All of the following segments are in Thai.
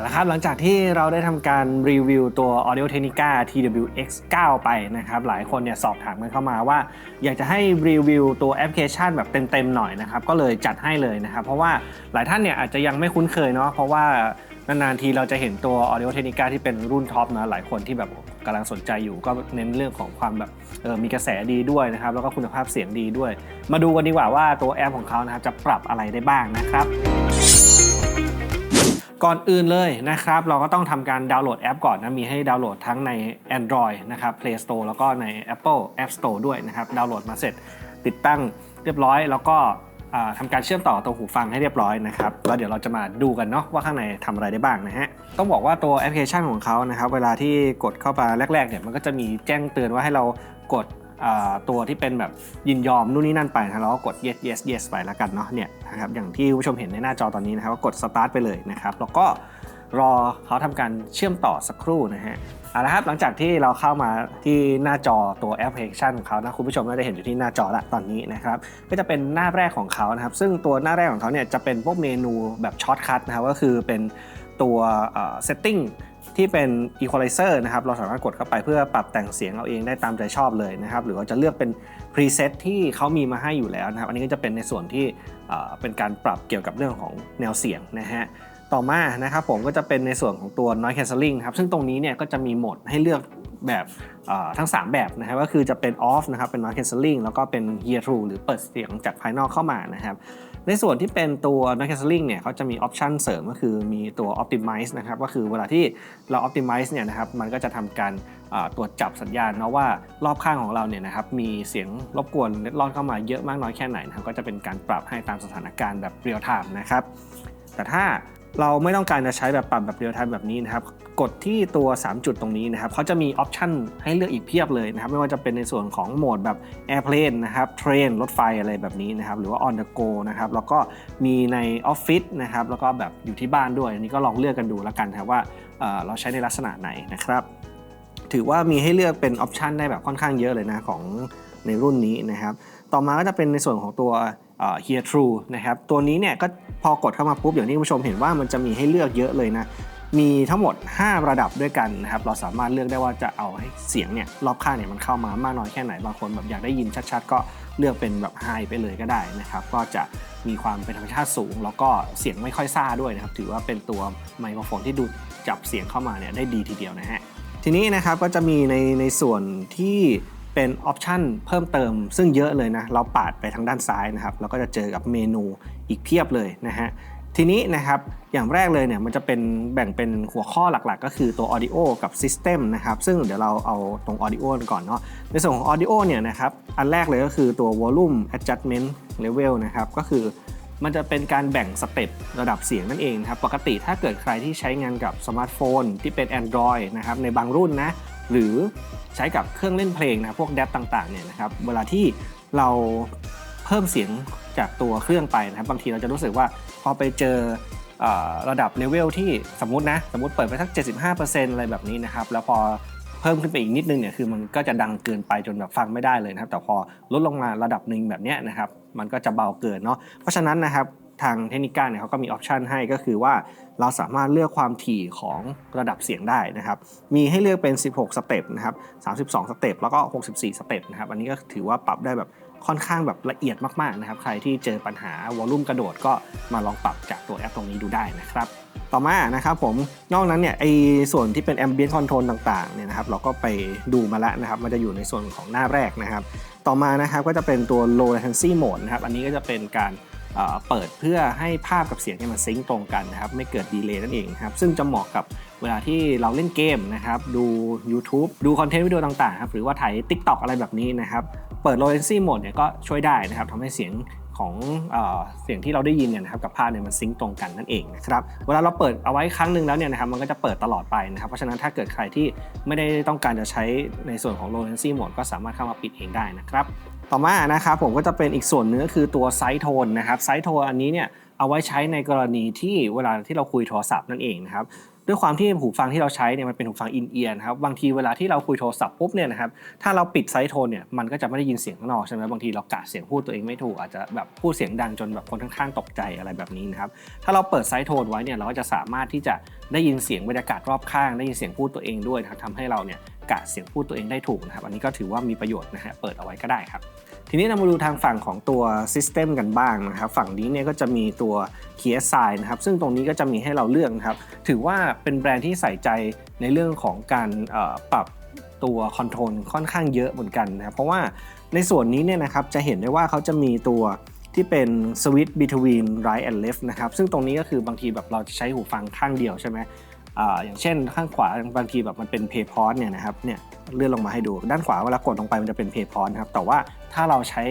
เอาละครับหลังจากที่เราได้ทำการรีวิวตัว Audio Technica TWX 9 ไปนะครับ หลายคนเนี่ยสอบถามกันเข้ามาว่า อยากจะให้รีวิวตัวแอปพลิเคชันแบบเต็มๆหน่อยนะครับ ก็เลยจัดให้เลยนะครับ เพราะว่าหลายท่านเนี่ยอาจจะยังไม่คุ้นเคยเนาะเพราะว่านานๆทีเราจะเห็นตัว Audio Technica ที่เป็นรุ่นท็อปนะหลายคนที่แบบกำลังสนใจอยู่ก็เน้นเรื่องของความแบบออมีกระแสดีด้วยนะครับ แล้วก็คุณภาพเสียงดีด้วย มาดูกันดีกว่าว่าตัวแอปของเขานะครับจะปรับอะไรได้บ้างนะครับ ก่อนอื่นเลยนะครับ เราก็ต้องทำการดาวน์โหลดแอปก่อนนะ มีให้ดาวน์โหลดทั้งใน Android นะครับ Play Store แล้วก็ใน Apple App Store ด้วยนะครับ ดาวน์โหลดมาเสร็จติดตั้งเรียบร้อย แล้วก็ทำการเชื่อมต่อตัวหูฟังให้เรียบร้อยนะครับแล้วเดี๋ยวเราจะมาดูกันเนาะว่าข้างในทำอะไรได้บ้างนะฮะต้องบอกว่าตัวแอปพลิเคชันของเขานะครับ เวลาที่กดเข้ามาแรกๆเนี่ยมันก็จะมีแจ้งเตือนว่าให้เรากด ตัวที่เป็นแบบยินยอมนู่นนี่นั่นไปนะเราก็กด yes yes yes ไปแล้วกันเนาะเนี่ยนะครับอย่างที่ผู้ชมเห็นในหน้าจอตอนนี้นะครับก็กด start ไปเลยนะครับแล้วก็รอเขาทำการเชื่อมต่อสักครู่นะฮะเอาละครับหลังจากที่เราเข้ามาที่หน้าจอตัวแอปพลิเคชันของเขานะคุณผู้ชมน่าจะเห็นอยู่ที่หน้าจอละตอนนี้นะครับก็จะเป็นหน้าแรกของเขานะครับ ซึ่งตัวหน้าแรกของเขาเนี่ยจะเป็นพวกเมนูแบบช็อตคัทนะครับก็คือเป็นตัวเซตติ้ง ที่เป็น equalizer นะครับเราสามารถกดเข้าไปเพื่อปรับแต่งเสียงเอาเองได้ตามใจชอบเลยนะครับหรือว่าจะเลือกเป็น preset ที่เขามีมาให้อยู่แล้วนะครับอันนี้ก็จะเป็นในส่วนที่เอ่อเป็นการปรับเกี่ยวกับเรื่องของแนวเสียงนะฮะ ต่อมานะครับผมก็จะเป็นในส่วนของตัว noise cancelling ครับซึ่งตรงนี้เนี่ยก็จะมีโหมดให้เลือกแบบทั้ง 3 แบบนะครับก็คือจะเป็น off นะครับเป็น noise cancelling แล้วก็เป็น hear through หรือเปิดเสียงจากภายนอกเข้ามานะครับในส่วนที่เป็นตัว noise cancelling เนี่ยเขาจะมีออปชันเสริมก็คือมีตัว optimize นะครับก็คือเวลาที่เรา optimize เนี่ยนะครับมันก็จะทำการตรวจจับสัญญาณเนาะว่ารอบข้างของเราเนี่ยนะครับมีเสียงรบกวนเล็ดลอดเข้ามาเยอะมากน้อยแค่ไหนนะครับก็จะเป็นการปรับให้ตามสถานการณ์แบบ real time นะครับแต่ถ้า เราไม่ต้องการจะใช้แบบปรับแบบเรียลไทม์แบบนี้นะครับ กดที่ตัว 3 จุดตรงนี้นะครับเขาจะมีออปชันให้เลือกอีกเพียบเลยนะครับ ไม่ว่าจะเป็นในส่วนของโหมดแบบ Airplane นะครับ Train รถไฟอะไรแบบนี้นะครับ หรือว่า On the go นะครับ แล้วก็มีในออฟฟิศนะครับ แล้วก็แบบอยู่ที่บ้านด้วย อันนี้ก็ลองเลือกกันดูแล้วกันครับว่าเเราใช้ในลักษณะไหนนะครับ ถือว่ามีให้เลือกเป็นออปชันได้แบบค่อนข้างเยอะเลยนะของในรุ่นนี้นะครับ ต่อมาก็จะเป็นในส่วนของตัว เอ่อ Hear True นะครับตัวนี้เนี่ยก็พอกดเข้ามาปุ๊บอย่างที่คุณผู้ชมเห็นว่ามันจะมีให้เลือกเยอะเลยนะมีทั้งหมด 5 ระดับด้วยกันนะครับเราสามารถเลือกได้ว่าจะเอาให้เสียงเนี่ยรอบข้างเนี่ยมันเข้ามามากน้อยแค่ไหนบางคนแบบอยากได้ยินชัด ๆ ก็เลือกเป็นแบบไฮไปเลยก็ได้นะครับก็จะมีความเป็นธรรมชาติสูง แล้วก็เสียงไม่ค่อยซ่าด้วยนะครับถือว่าเป็นตัวไมโครโฟนที่ดูดจับเสียงเข้ามาเนี่ยได้ดีทีเดียวนะฮะทีนี้นะครับก็จะมีในในส่วนที่ เป็นออปชันเพิ่มเติม ซึ่งเยอะเลยนะ เราปาดไปทางด้านซ้ายนะครับเราก็จะเจอกับเมนูอีกเพียบเลยนะฮะทีนี้นะครับอย่างแรกเลยเนี่ยมันจะเป็นแบ่งเป็นหัวข้อหลักๆ ก็คือตัว Audio กับ System นะครับซึ่งเดี๋ยวเราเอาตรง Audio กันก่อนเนาะในส่วนของ Audio เนี่ยนะครับอันแรกเลยก็คือตัว Volume Adjustment Level นะครับก็คือมันจะเป็นการแบ่งสเต็ประดับเสียงนั่นเองครับปกติถ้าเกิดใครที่ใช้งานกับสมาร์ทโฟนที่เป็น Android นะครับในบางรุ่นนะ หรือใช้กับเครื่องเล่นเพลงนะครับพวกแดปต่างๆเนี่ยนะครับเวลาที่เราเพิ่มเสียงจากตัวเครื่องไปนะครับบางทีเราจะรู้สึกว่าพอไปเจอระดับเลเวลที่สมมตินะสมมติเปิดไปสัก 75%อะไรแบบนี้นะครับแล้วพอเพิ่มขึ้นไปอีกนิดนึงเนี่ยคือมันก็จะดังเกินไปจนแบบฟังไม่ได้เลยนะครับแต่พอลดลงมาระดับหนึ่งแบบเนี้ยนะครับมันก็จะเบาเกินเนาะเพราะฉะนั้นนะครับ ทางเทคนิคการเนี่ยเขาก็มีออปชันให้ก็คือว่าเราสามารถเลือกความถี่ของระดับเสียงได้นะครับ มีให้เลือกเป็น 16 สเต็ปนะครับ 32 สเต็ป แล้วก็ 64 สเต็ปนะครับ อันนี้ก็ถือว่าปรับได้แบบค่อนข้างแบบละเอียดมากๆนะครับ ใครที่เจอปัญหาวอลลุ่มกระโดดก็มาลองปรับจากตัวแอปตรงนี้ดูได้นะครับ ต่อมานะครับผม นอกนั้นเนี่ยไอส่วนที่เป็น ambient control ต่างๆเนี่ยนะครับ เราก็ไปดูมาแล้วนะครับ มันจะอยู่ในส่วนของหน้าแรกนะครับ ต่อมานะครับก็จะเป็นตัว low latency mode นะครับ อันนี้ก็จะเป็นการ เปิดเพื่อให้ภาพกับเสียงเนี่ยมันซิงค์ตรงกันนะครับไม่เกิดดีเลย์นั่นเองครับซึ่งจะเหมาะกับเวลาที่เราเล่นเกมนะครับดู YouTube ดูคอนเทนต์วิดีโอต่างๆครับหรือว่าถ่าย TikTok อะไรแบบนี้นะครับเปิด low latency mode เนี่ยก็ช่วยได้นะครับทำให้เสียงของเอเสียงที่เราได้ยินเนี่ยนะครับกับภาพเนี่ยมันซิงค์ตรงกันนั่นเองนะครับเวลาเราเปิดเอาไว้ครั้งหนึ่งแล้วเนี่ยนะครับมันก็จะเปิดตลอดไปนะครับเพราะฉะนั้นถ้าเกิดใครที่ไม่ได้ต้องการจะใช้ในส่วนของ low latency mode ก็สามารถเข้ามาปิดเองได้นะครับ ต่อมานะครับผมก็จะเป็นอีกส่วนหนึงก็คือตัวไซโทนนะครับไซโทนอันนี้เนี่ยเอาไว้ใช้ในกรณีที่เวลาที่เราคุยโทรศัพท์นั่นเองนะครับ ด้วยความที่หูฟังที่เราใช้เนี่ยมันเป็นหูฟังอินเอียร์นะครับบางทีเวลาที่เราคุยโทรศัพท์ปุ๊บเนี่ยนะครับถ้าเราปิดไซส์โทนเนี่ยมันก็จะไม่ได้ยินเสียงข้างนอกใช่ไหมบางทีเรากะเสียงพูดตัวเองไม่ถูกอาจจะแบบพูดเสียงดังจนแบบคนข้างๆตกใจอะไรแบบนี้นะครับถ้าเราเปิดไซส์โทนไว้เนี่ยเราก็จะสามารถที่จะได้ยินเสียงบรรยากาศรอบข้างได้ยินเสียงพูดตัวเองด้วยนะครับทำให้เราเนี่ยกะเสียงพูดตัวเองได้ถูกนะครับอันนี้ก็ถือว่ามีประโยชน์นะฮะเปิดเอาไว้ก็ได้ครับ ทีนี้เรามาดูทางฝั่งของตัว System กันบ้างนะครับฝั่งนี้เนี่ยก็จะมีตัว KSI นะครับซึ่งตรงนี้ก็จะมีให้เราเลือกนะครับถือว่าเป็นแบรนด์ที่ใส่ใจในเรื่องของการปรับตัวคอนโทรลค่อนข้างเยอะเหมือนกันนะครับเพราะว่าในส่วนนี้เนี่ยนะครับจะเห็นได้ว่าเขาจะมีตัวที่เป็น switch between right and left นะครับซึ่งตรงนี้ก็คือบางทีแบบเราจะใช้หูฟังข้างเดียวใช่ไหมออย่างเช่นข้างขวาบางทีแบบมันเป็นเพย์พอสเนี่ยนะครับเนี่ยเลื่อนลงมาให้ดูด้านขวาเวลากดลงไปมันจะเป็นเพย์พอสครับแต่ว่า ถ้าเราใช้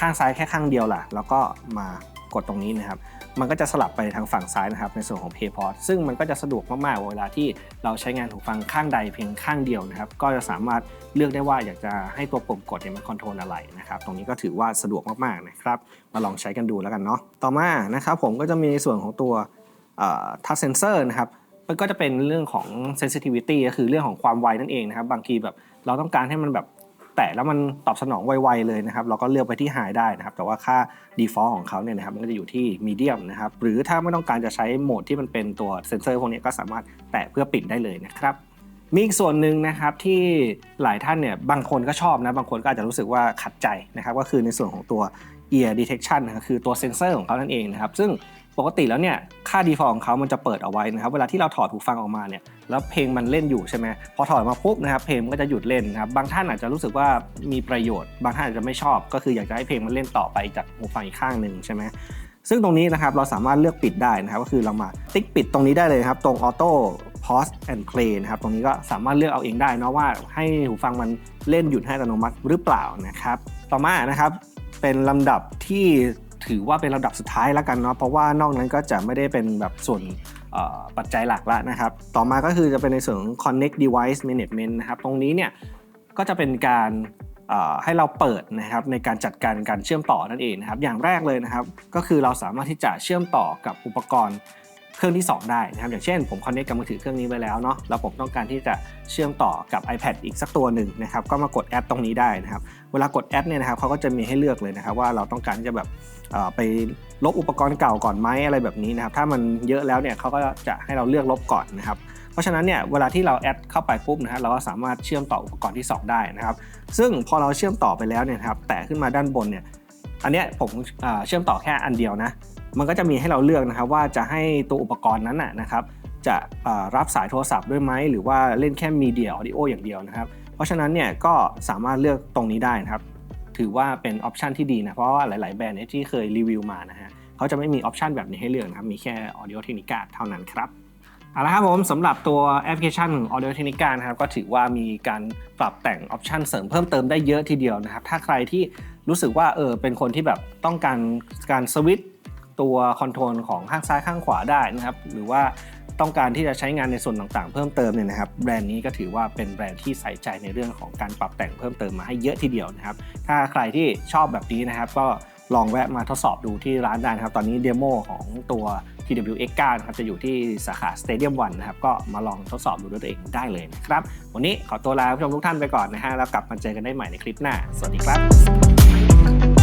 ข้างซ้ายแค่ข้างเดียวล่ะ แล้วก็มากดตรงนี้นะครับ มันก็จะสลับไปทางฝั่งซ้ายนะครับ ในส่วนของ p a y p o d ซึ่งมันก็จะสะดวกมากๆ เวลาที่เราใช้งานหูฟังข้างใดเพียงข้างเดียวนะครับ ก็จะสามารถเลือกได้ว่าอยากจะให้ตัวปุ่มกดเนี่ยมันคอนโทรลอะไรนะครับ ตรงนี้ก็ถือว่าสะดวกมากๆนะครับ มาลองใช้กันดูแล้วกันเนาะ ต่อมานะครับผมก็จะมีในส่วนของตัวทัชเซนเซอร์นะครับมันก็จะเป็นเรื่องของ sensitivity ก็คือเรื่องของความไวนั่นเองนะครับ บางทีแบบเราต้องการให้มันแบบ แตะแล้วมันตอบสนองไวๆเลยนะครับ เราก็เลือกไปที่ high ได้นะครับ แต่ว่าค่า default ของเขาเนี่ยนะครับมันก็จะอยู่ที่ medium นะครับ หรือถ้าไม่ต้องการจะใช้โหมดที่มันเป็นตัวเซนเซอร์พวกนี้ก็สามารถแตะเพื่อปิดได้เลยนะครับมีอีกส่วนหนึ่งนะครับที่หลายท่านเนี่ยบางคนก็ชอบนะบางคนก็อาจจะรู้สึกว่าขัดใจนะครับก็คือในส่วนของตัว ear detection นะครับคือตัวเซนเซอร์ของเขานั่นเองนะครับซึ่ง ปกติแล้วเนี่ยค่า default ของเขามันจะเปิดเอาไว้นะครับเวลาที่เราถอดหูฟังออกมาเนี่ยแล้วเพลงมันเล่นอยู่ใช่ไหมพอถอดมาปุ๊บนะครับเพลงก็จะหยุดเล่นนะครับบางท่านอาจจะรู้สึกว่ามีประโยชน์ บางท่านอาจจะไม่ชอบ ก็คืออยากจะให้เพลงมันเล่นต่อไปจากหูฟังอีกข้างหนึ่งใช่ไหมซึ่งตรงนี้นะครับเราสามารถเลือกปิดได้นะครับก็คือเรามาติ๊กปิดตรงนี้ได้เลยครับตรง Auto Pause and Play นะครับตรงนี้ก็สามารถเลือกเอาเองได้นะว่าให้หูฟังมันเล่นหยุดให้อัตโนมัติหรือเปล่านะครับต่อมานะครับเป็นลำดับที่ ถือว่าเป็นลำดับสุดท้ายแล้วกันเนาะเพราะว่านอกนั้นก็จะไม่ได้เป็นแบบส่วนปัจจัยหลักละนะครับ ต่อมาก็คือจะเป็นในส่วนของ Connect Device Management นะครับ ตรงนี้เนี่ยก็จะเป็นการให้เราเปิดนะครับในการจัดการการเชื่อมต่อนั่นเองนะครับ อย่างแรกเลยนะครับ ก็คือเราสามารถที่จะเชื่อมต่อกับอุปกรณ์ เครื่องที่ 2 ได้นะครับอย่างเช่นผมคอนเนคกับมือถือเครื่องนี้ไปแล้วเนาะแล้วผมต้องการที่จะเชื่อมต่อกับ iPad อีกสักตัวหนึ่งนะครับก็มากดแอดตรงนี้ได้นะครับเวลากดแอดเนี่ยนะครับเขาก็จะมีให้เลือกเลยนะครับว่าเราต้องการที่จะแบบไปลบอุปกรณ์เก่าก่อนไหมอะไรแบบนี้นะครับถ้ามันเยอะแล้วเนี่ยเขาก็จะให้เราเลือกลบก่อนนะครับเพราะฉะนั้นเนี่ยเวลาที่เราแอดเข้าไปปุ๊บนะฮะเราก็สามารถเชื่อมต่ออุปกรณ์ที่ 2 ได้นะครับซึ่งพอเราเชื่อมต่อไปแล้วเนี่ยครับแตะขึ้นมาด้านบนเนี่ยอันเนี้ยผมเชื่อมต่อแค่อันเดียวนะ มันก็จะมีให้เราเลือกนะครับว่าจะให้ตัวอุปกรณ์นั้นนะครับจะรับสายโทรศัพท์ด้วยไหมหรือว่าเล่นแค่มีเดียออดิโออย่างเดียวนะครับ เพราะฉะนั้นเนี่ยก็สามารถเลือกตรงนี้ได้นะครับ ถือว่าเป็นออปชันที่ดีนะ เพราะว่าหลาย ๆ แบรนด์ที่เคยรีวิวมานะฮะเขาจะไม่มีออปชันแบบนี้ให้เลือกนะครับ มีแค่ Audio Technica เท่านั้นครับเอาละครับผมสำหรับตัวแอปพลิเคชันของ Audio Technica นะครับก็ถือว่ามีการปรับแต่งออปชันเสริมเพิ่มเติมได้เยอะทีเดียวนะครับถ้าใครที่รู้สึกว่าเออเป็นคนที่แบบต้องการการสวิตช์ ตัวคอนโทรลของข้างซ้ายข้างขวาได้นะครับหรือว่าต้องการที่จะใช้งานในส่วนต่างๆ เพิ่มเติมเนี่ยนะครับแบรนด์นี้ก็ถือว่าเป็นแบรนด์ที่ใส่ใจในเรื่องของการปรับแต่งเพิ่มเติมมาให้เยอะทีเดียวนะครับถ้าใครที่ชอบแบบนี้นะครับก็ลองแวะมาทดสอบดูที่ร้านได้นะครับ ตอนนี้เดโมของตัว TWX9 นะครับจะอยู่ที่สาขา Stadium 1นะครับ ก็มาลองทดสอบดูด้วยตัวเองได้เลยนะครับ วันนี้ขอตัวลาผู้ชมทุกท่านไปก่อนนะฮะ แล้วกลับมาเจอกันได้ใหม่ในคลิปหน้า สวัสดีครับ